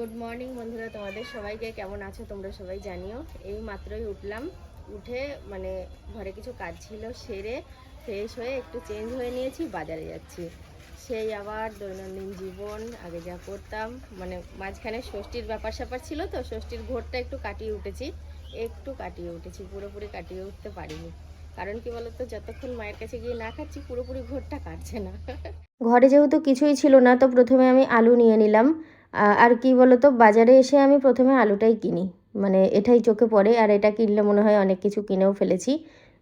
Good morning বন্ধুরা, তোমাদের সবাইকে কেমন আছো তোমরা সবাই জানিও। এই মাত্রই উঠলাম, উঠে মানে ঘরে কিছু কাজ ছিল, সেরে ফ্রেশ হয়ে একটু চেঞ্জ হয়ে নিয়েছি, বাজারে যাচ্ছি। সেই আবার দৈনন্দিন জীবন, আগে যা করতাম মানে মাঝখানে ষষ্ঠীর ব্যাপার স্যাপার ছিল তো, ষষ্ঠীর ঘোরটা একটু কাটিয়ে উঠেছি। একটু কাটিয়ে উঠেছি, পুরোপুরি কাটিয়ে উঠতে পারিনি। কারণ কি বলতো, যতক্ষণ মায়ের কাছে গিয়ে না খাচ্ছি, পুরোপুরি ঘোরটা কাটছে না। ঘরে যেহেতু কিছুই ছিল না, তো প্রথমে আমি আলু নিয়ে নিলাম। আর কি বলতো, বাজারে এসে আমি প্রথমে আলুটাই কিনি। মানে এটাই চোখে পড়ে, আর এটা কিনলে মনে হয় অনেক কিছু কিনেও ফেলেছি।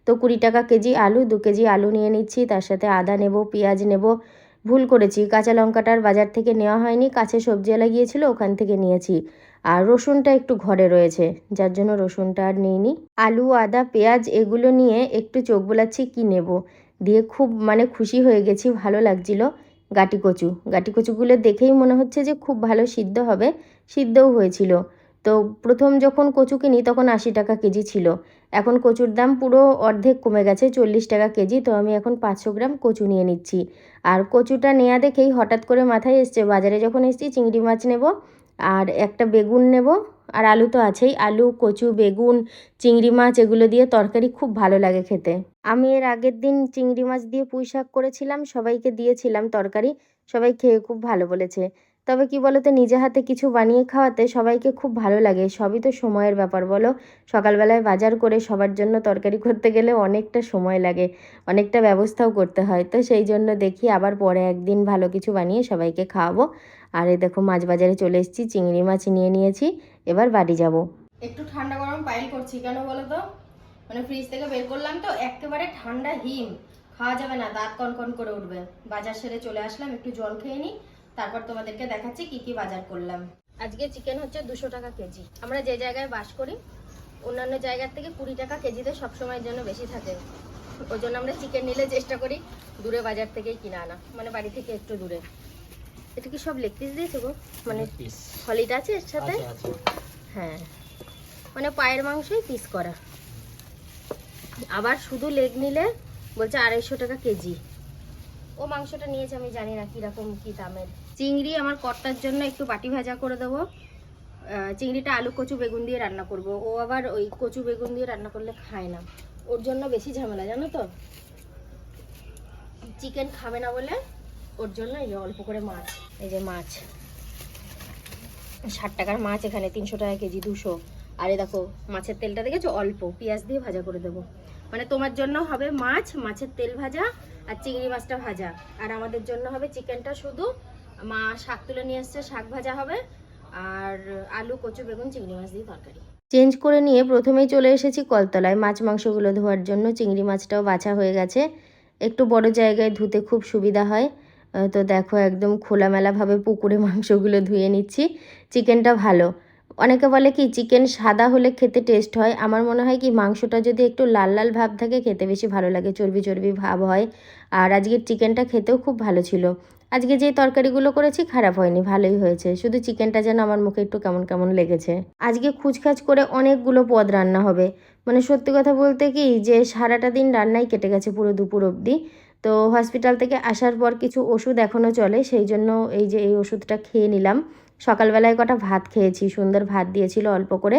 তো কুড়ি টাকা কেজি আলু, দু কেজি আলু নিয়ে নিচ্ছি, তার সাথে আদা নেব, পেঁয়াজ নেব, ভুল করেছি। কাঁচা লঙ্কাটার বাজার থেকে নেওয়া হয়নি, কাছে সবজিওয়ালা গিয়েছিল, ওখান থেকে নিয়েছি। আর রসুনটা একটু ঘরে রয়েছে, যার জন্য রসুনটা আর নিইনি। আলু, আদা, পেঁয়াজ এগুলো নিয়ে একটু চোখ বোলাচ্ছি, কি নেব? দিয়ে খুব মানে খুশি হয়ে গেছি, ভালো লাগছিল। গাটি কচু গাটি কচুগুলো দেখেই মনে হচ্ছে যে খুব ভালো সিদ্ধ হবে, সিদ্ধও হয়েছিল। তো প্রথম যখন কচু কিনি তখন আশি টাকা কেজি ছিল। এখন কচুর দাম পুরো অর্ধেক কমে গেছে, চল্লিশ টাকা কেজি, তো আমি এখন পাঁচশো গ্রাম কচু নিয়ে নিচ্ছি। আর কচুটা নেওয়া দেখেই হঠাৎ করে মাথায় এসছে, বাজারে যখন এসেছি চিংড়ি মাছ নেব আর একটা বেগুন নেব। আর আলু তো আছেই। আলু, কচু, বেগুন, চিংড়ি মাছ এগুলো দিয়ে তরকারি খুব ভালো লাগে খেতে। আমি এর আগের দিন চিংড়ি মাছ দিয়ে পুঁই শাক করেছিলাম, সবাইকে দিয়েছিলাম তরকারি, সবাই খেয়ে খুব ভালো বলেছে। তবে কি বলতো, নিজে হাতে কিছু বানিয়ে খাওয়াতে সবাইকে খুব ভালো লাগে, সবই তো সময়ের ব্যাপার বলো। সকালবেলায় বাজার করে সবার জন্য তরকারি করতে গেলে অনেকটা সময় লাগে, অনেকটা ব্যবস্থাও করতে হয়। তো সেই জন্য দেখি আবার পরে একদিন ভালো কিছু বানিয়ে সবাইকে খাওয়াবো। আর এই দেখো মাছ বাজারে চলে এসেছি, চিংড়ি মাছ নিয়ে নিয়েছি। এবার বাড়ি যাব। একটু ঠান্ডা গরম পাইল করছি, কেন বলো তো? মানে ফ্রিজ থেকে বের করলাম তো, একেবারে ঠান্ডা হিম। খাওয়া যাবে না, দাঁত কনকন করে উঠবে। বাজার সেরে চলে আসলাম, একটু জল খেয়ে নিই তারপর তোমাদেরকে দেখাচ্ছি কি কি বাজার করলাম। আজকে চিকেন হচ্ছে দুশো টাকা কেজি। আমরা যে জায়গায় বাস করি, অন্যান্য জায়গার থেকে কুড়ি টাকা কেজিতে সবসময়ের জন্য বেশি থাকে। ওই জন্য আমরা চিকেন নিলে চেষ্টা করি দূরে বাজার থেকেই কিনে আনা মানে বাড়ি থেকে একটু দূরে। এটা কি সব লেগ পিস দিয়েছ গো? মানে হলিটা আছে এর সাথে? হ্যাঁ। মানে পায়ের মাংসই পিস করা। আবার শুধু লেগ নিলে বলছে আড়াইশো টাকা কেজি। ও মাংসটা নিয়েছে আমি জানি না কীরকম কি দামের। চিংড়ি আমার কর্তার জন্য একটু বাটি ভাজা করে দেবো। চিংড়িটা আলু কচু বেগুন দিয়ে রান্না করব। ও আবার ওই কচু বেগুন দিয়ে রান্না করলে খায় না। ওর জন্য বেশি ঝামেলা জানো তো? চিকেন খাবে না বলে ওর জন্য এই যে অল্প করে মাছ, এই যে মাছ। ষাট টাকার মাছ এখানে, তিনশো টাকা কেজি, দুশো। আরে দেখো, মাছের তেলটা দেখেছ? অল্প। পেঁয়াজ দিয়ে ভাজা করে দেবো। মানে তোমার জন্য হবে মাছ, মাছের তেল ভাজা আর চিংড়ি মাছটা ভাজা। আর আমাদের জন্য হবে চিকেনটা শুধু, মা শাক তুলে নিয়ে এসছে, শাক ভাজা হবে। আর আলু, কচু, বেগুন, চিংড়ি মাছ দিয়ে তরকারি। চেঞ্জ করে নিয়ে প্রথমেই চলে এসেছি কলতলায়। মাছ, মাংসগুলো ধোয়ার জন্য চিংড়ি মাছটাও বাছা হয়ে গেছে। একটু বড় জায়গায় ধুতে খুব সুবিধা হয়। তো দেখো একদম খোলামেলাভাবে পুকুরে মাংসগুলো ধুয়ে নিচ্ছি। চিকেনটা ভালো। অনেকে বলে কি, চিকেন সাদা হলে খেতে টেস্ট হয়। আমার মনে হয় কি, মাংসটা যদি একটু লাল লাল ভাব থাকে, খেতে বেশি ভালো লাগে। চর্বি চর্বি ভাব হয়। আর আজকের চিকেনটা খেতেও খুব ভালো ছিল। আজকে যে তরকারিগুলো করেছি, খারাপ হয়নি, ভালোই হয়েছে। শুধু চিকেনটা যেন আমার মুখে একটু কেমন কেমন লেগেছে। আজকে খুচখাচ করে অনেকগুলো পদ রান্না হবে। মানে সত্যি কথা বলতে কি, যে সারাটা দিন রান্নাই কেটে গেছে পুরো দুপুর অবধি। তো হসপিটাল থেকে আসার পর কিছু ওষুধ এখনও চলে, সেই জন্য এই যে এই ওষুধটা খেয়ে নিলাম। সকালবেলায় কটা ভাত খেয়েছি, সুন্দর ভাত দিয়েছিল অল্প করে,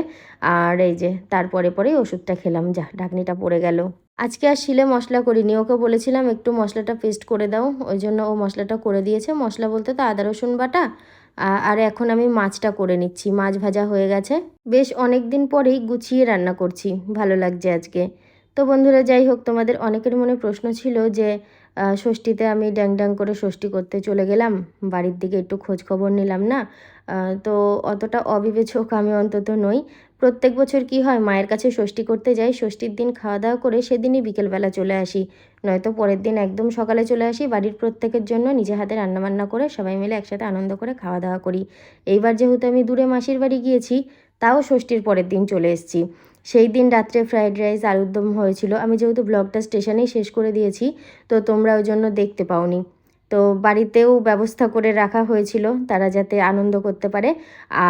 আর এই যে তারপরে পরেই ওষুধটা খেলাম, যা ঢাকনিটা পড়ে গেল। আজকে আর শিলে মশলা করিনি, ওকে বলেছিলাম একটু মশলাটা পেস্ট করে দাও, ওই জন্য ও মশলাটা করে দিয়েছে। মশলা বলতে তো আদা, রসুন বাটা আর এখন আমি মাছটা করে নিচ্ছি, মাছ ভাজা হয়ে গেছে। বেশ অনেক দিন পরেই গুছিয়ে রান্না করছি, ভালো লাগছে আজকে। তো বন্ধুরা, যাই হোক, তোমাদের অনেকের মনে প্রশ্ন ছিল যে ষষ্ঠীতে আমি ড্যাং ড্যাং করে ষষ্ঠী করতে চলে গেলাম, বাড়ির দিকে একটু খোঁজ খবর নিলাম না? তো অতটা অবিবেচক আমি অন্তত নই। প্রত্যেক বছর কি হয়, মায়ের কাছে ষষ্ঠী করতে যাই, ষষ্ঠীর দিন খাওয়া দাওয়া করে সেদিনই বিকেলবেলা চলে আসি। নয়তো পরের দিন একদম সকালে চলে আসি, বাড়ির প্রত্যেকের জন্য নিজে হাতে রান্নাবান্না করে সবাই মিলে একসাথে আনন্দ করে খাওয়া দাওয়া করি। এইবার যেহেতু আমি দূরে মাসির বাড়ি গিয়েছি, তাও ষষ্ঠীর পরের দিন চলে এসেছি। সেই দিন রাত্রে ফ্রাইড রাইস আলুর দম হয়েছিল। আমি যেহেতু ব্লগটা স্টেশনেই শেষ করে দিয়েছি, তো তোমরা ওই জন্য দেখতে পাওনি। তো বাড়িতেও ব্যবস্থা করে রাখা হয়েছিল, তারা যাতে আনন্দ করতে পারে।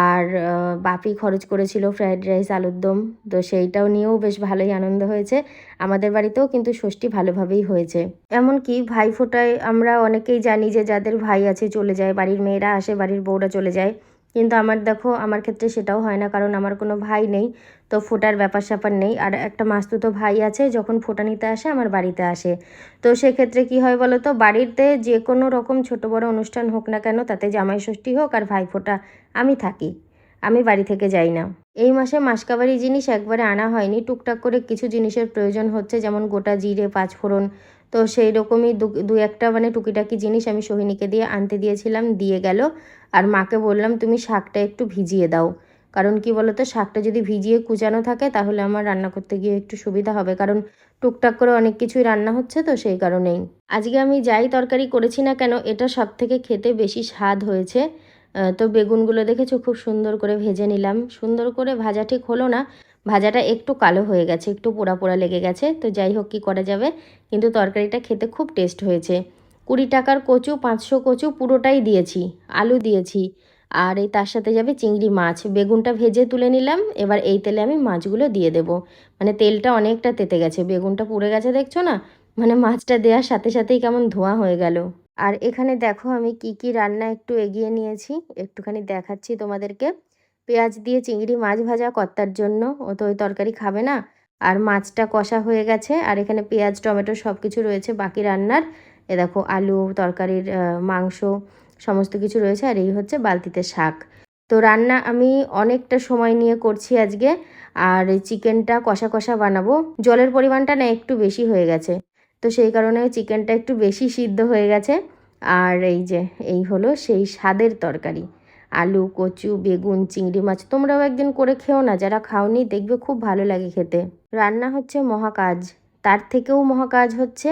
আর বাপি খরচ করেছিল ফ্রাইড রাইস আলুর দম, তো সেইটাও নিয়েও বেশ ভালোই আনন্দ হয়েছে। আমাদের বাড়িতেও কিন্তু ষষ্ঠী ভালোভাবেই হয়েছে। এমনকি ভাইফোঁটায় আমরা অনেকেই জানি যে যাদের ভাই আছে, চলে যায়, বাড়ির মেয়েরা আসে, বাড়ির বউরা চলে যায়। কিন্তু আমার দেখো, আমার ক্ষেত্রে সেটাও হয় না, কারণ আমার কোনো ভাই নেই, তো ফোটার ব্যাপার স্যাপার নেই। আর একটা মাস্তুতো ভাই আছে, যখন ফোটা নিতে আসে, আমার বাড়িতে আসে। তো সেক্ষেত্রে কি হয় বলো তো বাড়িতে যে কোনো রকম ছোট বড় অনুষ্ঠান হোক না কেন, তাতে জামাই ষষ্ঠী হোক আর ভাই ফোটা আমি থাকি। আমি বাড়ি থেকে যাই না। এই মাসে মাসকাবারি জিনিস একবারে আনা হয়নি। টুকটাক করে কিছু জিনিসের প্রয়োজন হচ্ছে, যেমন গোটা জিরে, পাঁচফোড়ন তো সেই রকমই দু একটা মানে টুকিটাকি জিনিস আমি সোহিনীকে দিয়ে আনতে দিয়েছিলাম, দিয়ে গেল। আর মাকে বললাম, তুমি শাকটা একটু ভিজিয়ে দাও। কারণ কি বলো তো শাকটা যদি ভিজিয়ে কুচানো থাকে, তাহলে আমার রান্না করতে গিয়ে একটু সুবিধা হবে। কারণ টুকটাক করে অনেক কিছুই রান্না হচ্ছে তো সেই কারণেই। আজকে আমি যাই তরকারি করেছি না কেন, এটা সব থেকে খেতে বেশি স্বাদ হয়েছে। তো বেগুনগুলো দেখেছ? খুব সুন্দর করে ভেজে নিলাম। সুন্দর করে ভাজা ঠিক হলো না। ভাজাটা একটু কালো হয়ে গেছে, একটু পোড়া পোড়া লেগে গেছে, তো যাই হোক কী করা যাবে? কিন্তু তরকারিটা খেতে খুব টেস্ট হয়েছে। কুড়ি টাকার কচু, পাঁচশো কচু পুরোটাই দিয়েছি, আলু দিয়েছি। আর এই তার সাথে যাবে চিংড়ি মাছ। বেগুনটা ভেজে তুলে নিলাম, এবার এই তেলে আমি মাছগুলো দিয়ে দেবো। মানে তেলটা অনেকটা তেতে গেছে, বেগুনটা পুড়ে গেছে দেখছ না? মানে মাছটা দেওয়ার সাথে সাথেই কেমন ধোঁয়া হয়ে গেল। আর এখানে দেখো আমি কি কি রান্না একটু এগিয়ে নিয়েছি, একটুখানি দেখাচ্ছি তোমাদেরকে। পেঁয়াজ দিয়ে চিংড়ি মাছ ভাজা কর্তার জন্য। ও তো ওই তরকারি খাবে না। আর মাছটা কষা হয়ে গেছে। আর এখানে পেঁয়াজ, টমেটো সব কিছু রয়েছে বাকি রান্নার। এ দেখো, আলু, তরকারির মাংস সমস্ত কিছু রয়েছে। আর এই হচ্ছে বালতিতে শাক। তো রান্না আমি অনেকটা সময় নিয়ে করছি আজকে। আর এই চিকেনটা কষা কষা বানাবো। জলের পরিমাণটা না একটু বেশি হয়ে গেছে। তো সেই কারণে চিকেনটা একটু বেশি সিদ্ধ হয়ে গেছে। আর এই যে, এই হলো সেই স্বাদের তরকারি। আলু, কচু, বেগুন, চিংড়ি মাছ তোমরাও একদিন করে খেও না। যারা খাওনি, দেখবে খুব ভালো লাগে খেতে। রান্না হচ্ছে মহাকাজ। তার থেকেও মহাকাজ হচ্ছে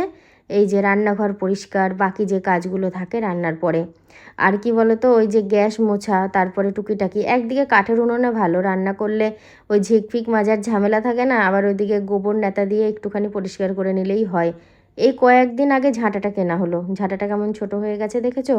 এই যে রান্নাঘর পরিষ্কার, বাকি যে কাজগুলো থাকে রান্নার পরে। আর কি বলতো, ওই যে গ্যাস মোছা, তারপরে টুকিটাকি, একদিকে কাঠের উনুনে ভালো, রান্না করলে ওই ঝিকফিক মাজার ঝামেলা থাকে না, আবার ওইদিকে গোবর নেতা দিয়ে একটুখানি পরিষ্কার করে নিলেই হয়। এই কয়েকদিন আগে ঝাঁটাটা কেনা হলো। ঝাঁটাটা কেমন ছোট হয়ে গেছে দেখেছ?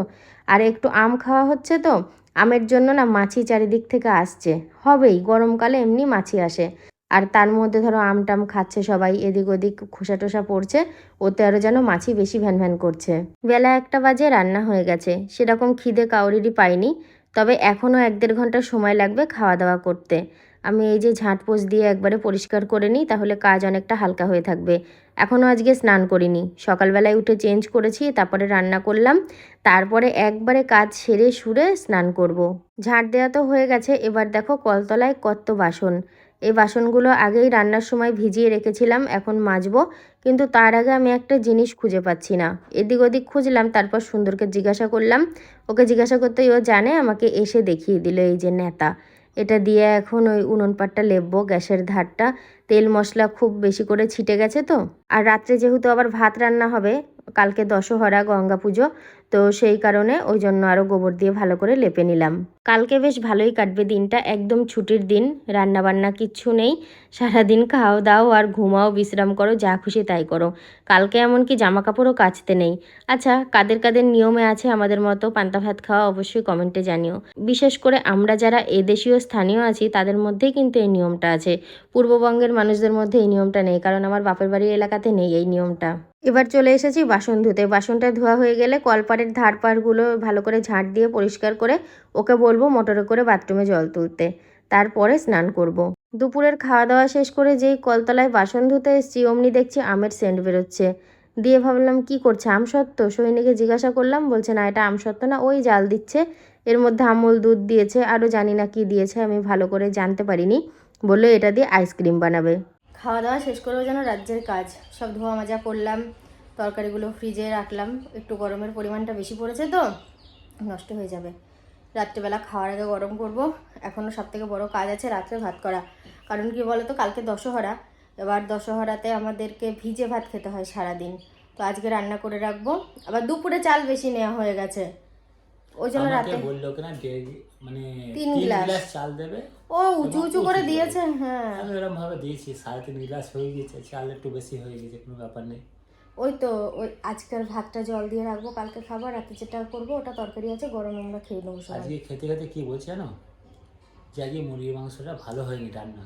আর একটু আম খাওয়া হচ্ছে তো আমের জন্য না মাছি চারিদিক থেকে আসছে। হবেই, গরমকালে এমনি মাছি আসে। আর তার মধ্যে ধরো আম টাম খাচ্ছে সবাই, এদিক ওদিক খোসা টোসা পড়ছে, ওতে আরও যেন মাছি বেশি ভ্যান ভ্যান করছে। বেলা একটা বাজে, রান্না হয়ে গেছে। সেরকম খিদে কাউরিরই পাইনি। তবে এখনও এক দেড় ঘণ্টা সময় লাগবে খাওয়া দাওয়া করতে। আমি এই যে ঝাঁটপোষ দিয়ে একবারে পরিষ্কার করে নিই, তাহলে কাজ অনেকটা হালকা হয়ে থাকবে। এখনও আজকে স্নান করিনি। সকালবেলায় উঠে চেঞ্জ করেছি, তারপরে রান্না করলাম। তারপরে একবারে কাজ সেরে সুরে স্নান করব। ঝাঁট দেওয়া তো হয়ে গেছে, এবার দেখো কলতলায় কত বাসন। এই বাসনগুলো আগেই রান্নার সময় ভিজিয়ে রেখেছিলাম, এখন মাজবো, কিন্তু তার আগে আমি একটা জিনিস খুঁজে পাচ্ছি না। এদিক ওদিক খুঁজলাম, তারপর সুন্দরকে জিজ্ঞাসা করলাম। ওকে জিজ্ঞাসা করতেই ও জানে, আমাকে এসে দেখিয়ে দিল এই যে নেতা। এটা দিয়ে এখন ওই উনুন পাটটা লেপবো গ্যাসের ধারটা। তেল মশলা খুব বেশি করে ছিটে গেছে তো। আর রাত্রে যেহেতু আবার ভাত রান্না হবে কালকে দশহরা, গঙ্গা পুজো, তো সেই কারণে ওই জন্য আরও গোবর দিয়ে ভালো করে লেপে নিলাম। কালকে বেশ ভালোই কাটবে দিনটা, একদম ছুটির দিন রান্না বান্না কিচ্ছু নেই, সারাদিন খাও দাও আর ঘুমাও, বিশ্রাম করো, যা খুশি তাই করো। কালকে এমনকি জামা কাপড়ও কাচতে নেই। আচ্ছা কাদের কাদের নিয়মে আছে আমাদের মতো পান্তা ভাত খাওয়া অবশ্যই কমেন্টে জানিও। বিশেষ করে আমরা যারা এদেশীয় স্থানীয় আছি, তাদের মধ্যেই কিন্তু এই নিয়মটা আছে। পূর্ববঙ্গের মানুষদের মধ্যে এই নিয়মটা নেই, কারণ আমার বাপের বাড়ির এলাকাতে নেই এই নিয়মটা। এবার চলে এসেছি বাসন ধুতে। বাসনটা ধোয়া হয়ে গেলে কলপাড়ের ধার পাড়গুলো ভালো করে ঝাঁট দিয়ে পরিষ্কার করে ওকে বলব মোটরে করে বাথরুমে জল তুলতে। তারপরে স্নান করব। দুপুরের খাওয়া দাওয়া শেষ করে যেই কলতলায় বাসন ধুতে এসেছি, অমনি দেখছি আমের সেন্ট বেরোচ্ছে। দিয়ে ভাবলাম, কি করছে? আম সত্ত্ব সৈনিকে জিজ্ঞাসা করলাম, বলছে, না, এটা আম সত্ত্ব না, ওই জাল দিচ্ছে। এর মধ্যে আমুল দুধ দিয়েছে, আরও জানি না কি দিয়েছে, আমি ভালো করে জানতে পারিনি। বলল, এটা দিয়ে আইসক্রিম বানাবে। খাওয়া দাওয়া শেষ করেও যেন রাজ্যের কাজ। সব ধোয়া মাজা করলাম, তরকারিগুলো ফ্রিজে রাখলাম। একটু গরমের পরিমাণটা বেশি পড়েছে তো, নষ্ট হয়ে যাবে। রাত্রেবেলা খাওয়ার আগে গরম করব। এখনও সব থেকে বড় কাজ আছে রাত্রে ভাত করা। কারণ কি বলো তো কালকে দশহরা। এবার দশহরাতে আমাদেরকে ভিজে ভাত খেতে হয় সারাদিন। তো আজকে রান্না করে রাখব। আবার দুপুরে চাল বেশি নেওয়া হয়ে গেছে। ওই জন্য রাতে। বলল কিনা মানে তিন তিন গ্লাস। গ্লাস চাল দেবে। ও উঁচু উঁচু করে দিয়েছে। হ্যাঁ। আমি এরকম ভাবে দিয়েছি সাড়ে তিন গ্লাস হয়ে গেছে চাল একটু বেশি হয়ে গেছে কোনো ব্যাপার নেই। ওই তো ওই আজকের ভাতটা জল দিয়ে রাখব কালকে খাবার রাতে যেটা করব ওটা তরকারি আছে গরম আমরা খেয়ে নেব আজকে খেতে খেতে কি বলছে জানো? যে আজকে মুরগির মাংসটা ভালো হয়নি রান্না।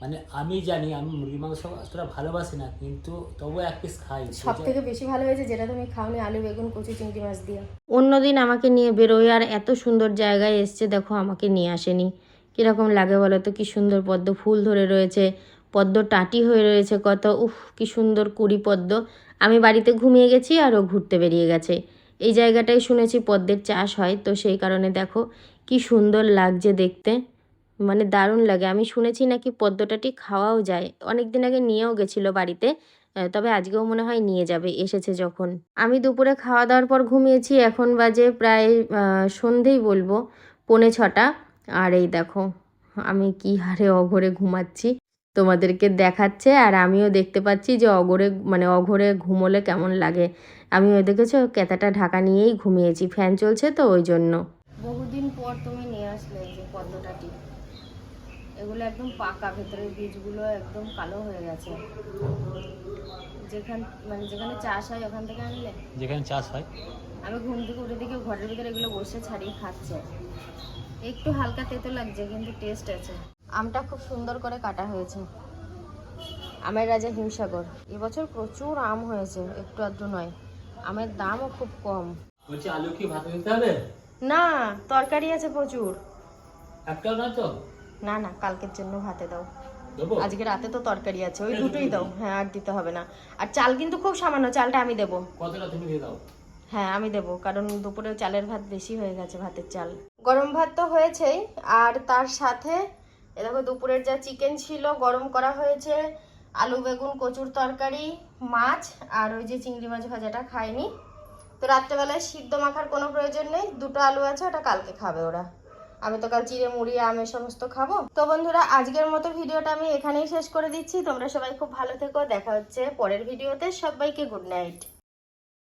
মানে আমি জানি আমি মুরগি মাংস অতটা ভালোবাসি না কিন্তু তবুও এক পিস খাই। সব থেকে বেশি ভালো হয়েছে যেটা তুমি খাওনি আলু বেগুন কচু চিংড়ি মাছ দিয়ে। অন্যদিন আমাকে নিয়ে বেরোয় আর এত সুন্দর জায়গায় এসছে দেখো আমাকে নিয়ে আসেনি। কীরকম লাগে বলো তো কি সুন্দর পদ্ম ফুল ধরে রয়েছে পদ্ম টাটি হয়ে রয়েছে কত উফ কি সুন্দর কুড়ি পদ্ম। আমি বাড়িতে ঘুমিয়ে গেছি আর ও ঘুরতে বেরিয়ে গেছে। এই জায়গাটাই শুনেছি পদ্মের চাষ হয় তো সেই কারণে দেখো কি সুন্দর লাগছে দেখতে। মানে দারুণ লাগে। আমি শুনেছি নাকি পদ্মটাটি খাওয়াও যায়। অনেক দিন আগে নিয়েও গেছিল বাড়িতে তবে আজকেও মনে হয় নিয়ে যাবে, এসেছে যখন। আমি দুপুরে খাওয়া দাওয়ার পর ঘুমিয়েছি, এখন বাজে প্রায় সন্ধেই বলব, পৌনে ছটা। আর এই দেখো, আমি কি হারে অঘরে ঘুমাচ্ছি, তোমাদেরকে দেখাচ্ছে, আর আমিও দেখতে পাচ্ছি যে অঘরে মানে অঘরে ঘুমোলে কেমন লাগে। আমি ওই দেখেছ কেতাটা ঢাকা নিয়েই ঘুমিয়েছি, ফ্যান চলছে তো ওই জন্য। বহুদিন পর তুমি নিয়ে আসলে যে পদ্মটাটি এগুলো একদম পাকা ভেতরের বীজগুলো একদম কালো হয়ে গেছে। যেখান মানে যেখানে চাষ হয় ওখান থেকে আনলে? যেখানে চাষ হয়। আমি ঘুম থেকে উঠে দেখি ঘরের ভিতরে এগুলো বসে ছাড়িয়ে খাচ্ছে। একটু হালকা তেতো লাগছে কিন্তু টেস্ট আছে। আমটা খুব সুন্দর করে কাটা হয়েছে। আমের রাজা হিমসাগর। এবছর প্রচুর আম হয়েছে একটু আধটু নয়। আমের দামও খুব কম। বলছি আলু কি ভাতে দিতে হবে? না তরকারি আছে প্রচুর। একটাও না তো? না না কালকের জন্য ভাতে দাও। আজকে রাতে তো তরকারি আছে ওই দুটোই দাও। হ্যাঁ আর দিতে হবে না। আর চাল কিন্তু খুব সামান্য চালটা আমি দেবো। কতটা তুমি দিয়ে দাও? হ্যাঁ আমি দেবো কারণ দুপুরে চালের ভাত বেশি হয়ে গেছে ভাতের চাল। গরম ভাত তো হয়েছেই আর তার সাথে এ দেখো দুপুরের যা চিকেন ছিল গরম করা হয়েছে আলু বেগুন কচুর তরকারি মাছ আর ওই যে চিংড়ি মাছ ভাজাটা খায়নি তো রাত্রেবেলায় সিদ্ধ মাখার কোনো প্রয়োজন নেই দুটো আলু আছে ওটা কালকে খাবে ওরা। আমি তো কাল চিড়ে মুড়ি আমের সমস্ত খাব। তো বন্ধুরা, আজকের মতো ভিডিওটা আমি এখানেই শেষ করে দিচ্ছি। তোমরা সবাই খুব ভালো থেকো। দেখা হচ্ছে পরের ভিডিওতে। সবাইকে গুড নাইট।